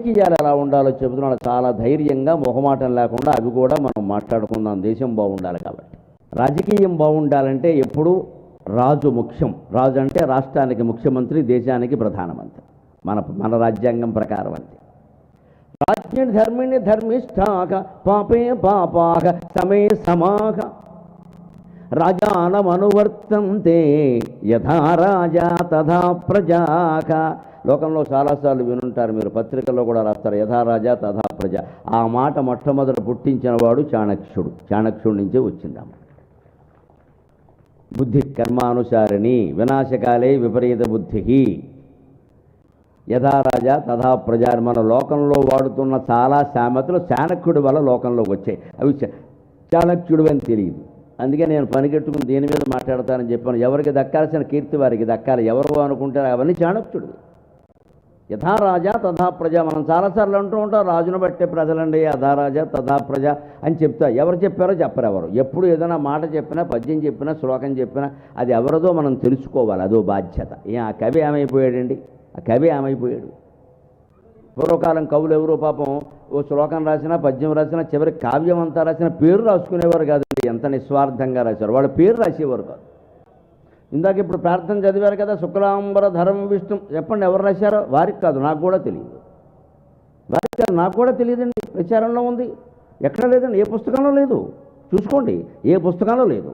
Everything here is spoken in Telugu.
రాజకీయాలు ఎలా ఉండాలో చెబుతున్నాడు. చాలా ధైర్యంగా మొహమాటం లేకుండా అవి కూడా మనం మాట్లాడుకుందాం. దేశం బాగుండాలి కాబట్టి. రాజకీయం బాగుండాలంటే ఎప్పుడు రాజు ముఖ్యం. రాజు అంటే రాష్ట్రానికి ముఖ్యమంత్రి దేశానికి ప్రధానమంత్రి. మన మన రాజ్యాంగం ప్రకారం అంతే. రాజ్ఞి ధర్మిణి ధర్మిష్ఠాక పాపే పాపాక సమే సమాక. రాజానమనువర్తంతే. యథా రాజా తథా ప్రజాక. లోకంలో చాలాసార్లు వినుంటారు మీరు పత్రికల్లో కూడా రాస్తారు యథా రాజా తథా ప్రజ. ఆ మాట మొట్టమొదట పుట్టించిన వాడు చాణక్యుడు చాణక్యుడి నుంచే వచ్చిందమ్మ బుద్ధి కర్మానుసారిణి వినాశకాలే విపరీత బుద్ధి యథా రాజా తథా ప్రజ మన లోకంలో వాడుతున్న చాలా సామెతలు చాణక్యుడి వల్ల లోకంలోకి వచ్చాయి. అవి చాణక్యుడు అని తెలియదు. అందుకే నేను పనికెట్టుకుని దీని మీద మాట్లాడతానని చెప్పాను. ఎవరికి దక్కాల్సిన కీర్తి వారికి దక్కాలి. ఎవరు అనుకుంటారు అవన్నీ చాణక్యుడు. యథా రాజా తథా ప్రజ. మనం చాలాసార్లు అంటూ ఉంటాం రాజును బట్టే ప్రజలండి యథా రాజా తథా ప్రజ అని చెప్తా. ఎవరు చెప్పారో చెప్పరు ఎవరు. ఎప్పుడు ఏదైనా మాట చెప్పినా పద్యం చెప్పినా శ్లోకం చెప్పినా అది ఎవరిదో మనం తెలుసుకోవాలి. అదో బాధ్యత. ఏ ఆ కవి ఏమైపోయాడండి? ఆ కవి ఏమైపోయాడు? పూర్వకాలం కవులు ఎవరో? పాపం ఓ శ్లోకం రాసినా పద్యం రాసినా చివరి కావ్యం అంతా రాసిన పేరు రాసుకునేవారు కాదండి ఎంత నిస్వార్థంగా రాశారు. వాళ్ళ పేరు రాసేవారు కాదు. ఇందాక ఇప్పుడు ప్రార్థన చదివారు కదా శుక్లాంబర ధరం విష్ణు. చెప్పండి ఎవరు రాశారో? వారికి కాదు నాకు కూడా తెలియదు. వారికి కాదు నాకు కూడా తెలియదండి. ప్రచారంలో ఉంది. ఎక్కడ లేదండి ఏ పుస్తకంలో లేదు. చూసుకోండి ఏ పుస్తకంలో లేదు.